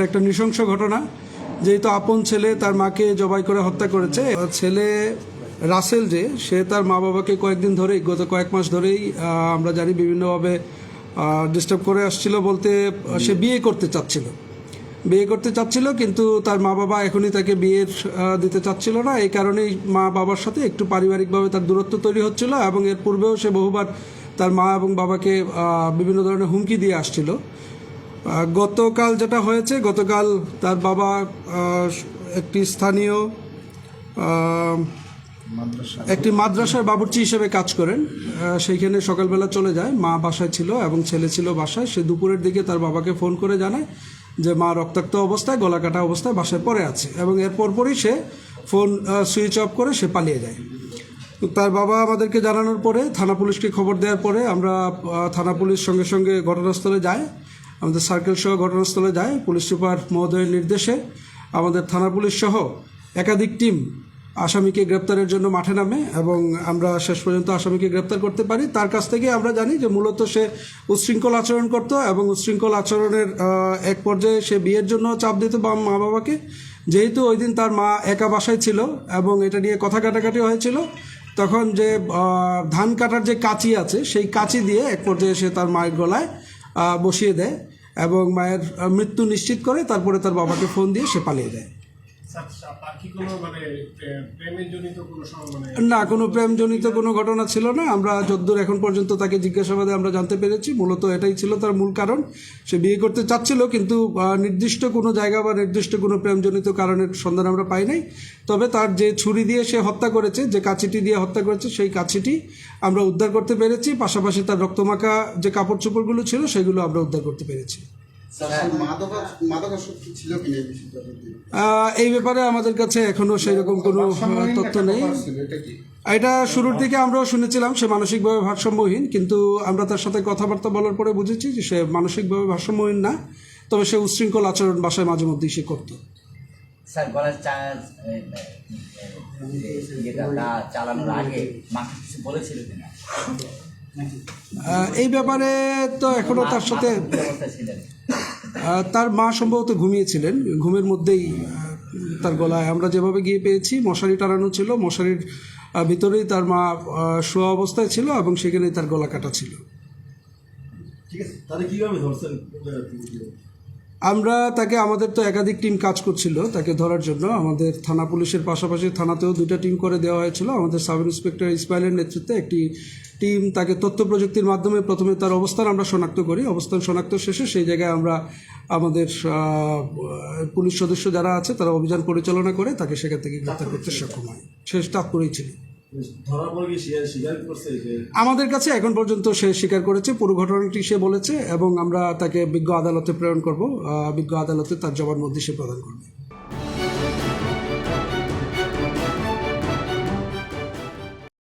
এটা একটা নৃশংস ঘটনা। যেহেতু আপন ছেলে তার মাকে জবাই করে হত্যা করেছে ছেলে রাসেল যে, সে তার মা বাবাকে কয়েকদিন ধরেই, গত কয়েক মাস ধরেই আমরা জানি বিভিন্নভাবে ডিস্টার্ব করে আসছিল বলতে সে বিয়ে করতে চাচ্ছিল। বিয়ে করতে চাচ্ছিল, কিন্তু তার মা বাবা এখনই তাকে বিয়ের দিতে চাচ্ছিল না। এই কারণেই মা বাবার সাথে একটু পারিবারিকভাবে তার দূরত্ব তৈরি হচ্ছিল এবং এর পূর্বেও সে বহুবার তার মা এবং বাবাকে বিভিন্ন ধরনের হুমকি দিয়ে আসছিল। গতকাল যেটা হয়েছে গতকাল তার বাবা একটি স্থানীয় একটি মাদ্রাসার বাবুর্চি হিসেবে কাজ করেন। সেইখানে সকালবেলা চলে যায়। মা বাসায় ছিল এবং ছেলে ছিল বাসায়। সে দুপুরের দিকে তার বাবাকে ফোন করে জানায় যে মা রক্তাক্ত অবস্থায় গলা কাটা অবস্থায় বাসায় পড়ে আছে। এবং এর পরপরই সে ফোন সুইচ অফ করে সে পালিয়ে যায়। তার বাবা আমাদেরকে জানানোর পরে থানা পুলিশকে খবর দেওয়ার পরে আমরা থানা পুলিশ সঙ্গে সঙ্গে ঘটনাস্থলে যাই আমাদের সার্কেল সহ ঘটনাস্থলে যায়। পুলিশ সুপার মহোদয়ের নির্দেশে আমাদের থানা পুলিশ সহ একাধিক টিম আসামিকে গ্রেপ্তারের জন্য মাঠে নামে এবং আমরা শেষ পর্যন্ত আসামিকে গ্রেপ্তার করতে পারি। তার কাছ থেকে আমরা জানি যে মূলত সে উচ্ছৃঙ্খল আচরণ করত এবং উচ্ছৃঙ্খল আচরণের এক পর্যায়ে সে বিয়ের জন্য চাপ দিত বা মা বাবাকে। যেহেতু ওই দিন তার মা একা বাসায় ছিল এবং এটা নিয়ে কথা কাটাকাটি হয়েছিল, তখন যে ধান কাটার যে কাঁচি আছে, সেই কাঁচি দিয়ে এক পর্যায়ে সে তার মায়ের গলায় বসিয়ে দেয় এবং মায়ের মৃত্যু নিশ্চিত করে তারপরে তার বাবাকে ফোন দিয়ে সে পালিয়ে দেয় না, কোনো প্রেমজনিত কোনো ঘটনা ছিল না। আমরা যদ্দূর এখন পর্যন্ত তাকে জিজ্ঞাসাবাদে আমরা জানতে পেরেছি। মূলত এটাই ছিল তার মূল কারণ। সে বিয়ে করতে চাচ্ছিল, কিন্তু নির্দিষ্ট কোনো জায়গা বা নির্দিষ্ট কোনো প্রেমজনিত কারণের সন্ধান আমরা পাই নাই। তবে তার যে ছুরি দিয়ে সে হত্যা করেছে, যে কাছিটি দিয়ে হত্যা করেছে, সেই কাছিটি আমরা উদ্ধার করতে পেরেছি। পাশাপাশি তার রক্তমাখা যে কাপড় চোপড়গুলো ছিল, সেগুলো আমরা উদ্ধার করতে পেরেছি। এই আহ, এই ব্যাপারে আমাদের কাছে এখনও সেরকম কোনো তথ্য নেই। এটা শুরুর দিকে আমরাও শুনেছিলাম সে মানসিকভাবে ভারসাম্যহীন কিন্তু আমরা তার সাথে কথাবার্তা বলার পরে বুঝেছি যে সে মানসিকভাবে ভারসাম্যহীন না তবে সে উচ্ছৃঙ্খল আচরণ বাসায় মাঝে মধ্যেই সে করতো। স্যার গলার চা- এ, এ, যেটা চালানোর আগে মাকে কিছু বলেছিল কিনা? এই ব্যাপারে তো এখনও তার সাথে তার মা সম্ভবত ঘুমিয়েছিলেন ঘুমের মধ্যেই তার গলায় আমরা যেভাবে গিয়ে পেয়েছি, মশারি টানানো ছিল, মশারির ভিতরেই তার মা শোয়া অবস্থায় ছিল এবং সেখানেই তার গলা কাটা ছিল ঠিক আছে, তাহলে কীভাবে ধরছেন? আমরা তাকে, আমাদের তো একাধিক টিম কাজ করছিল তাকে ধরার জন্য। আমাদের থানা পুলিশের পাশাপাশি থানাতেও দুটো টিম করে দেওয়া হয়েছিল। আমাদের সাব ইন্সপেক্টর ইসমাইলের নেতৃত্বে একটি টিম তাকে তথ্য প্রযুক্তির মাধ্যমে প্রথমে তার অবস্থান আমরা শনাক্ত করি। অবস্থান শনাক্ত শেষে সেই জায়গায় আমরা, আমাদের পুলিশ সদস্য যারা আছে তারা অভিযান পরিচালনা করে তাকে সেখান থেকে গ্রেপ্তার করতে সক্ষম হয়। স্টাফ করেই ছিল আমাদের কাছে এখন পর্যন্ত সে স্বীকার করেছে, পুরো ঘটনাটি সে বলেছে এবং আমরা তাকে বিজ্ঞ আদালতে প্রেরণ করব। বিজ্ঞ আদালতে তার জবানবন্দি সে প্রদান করবে।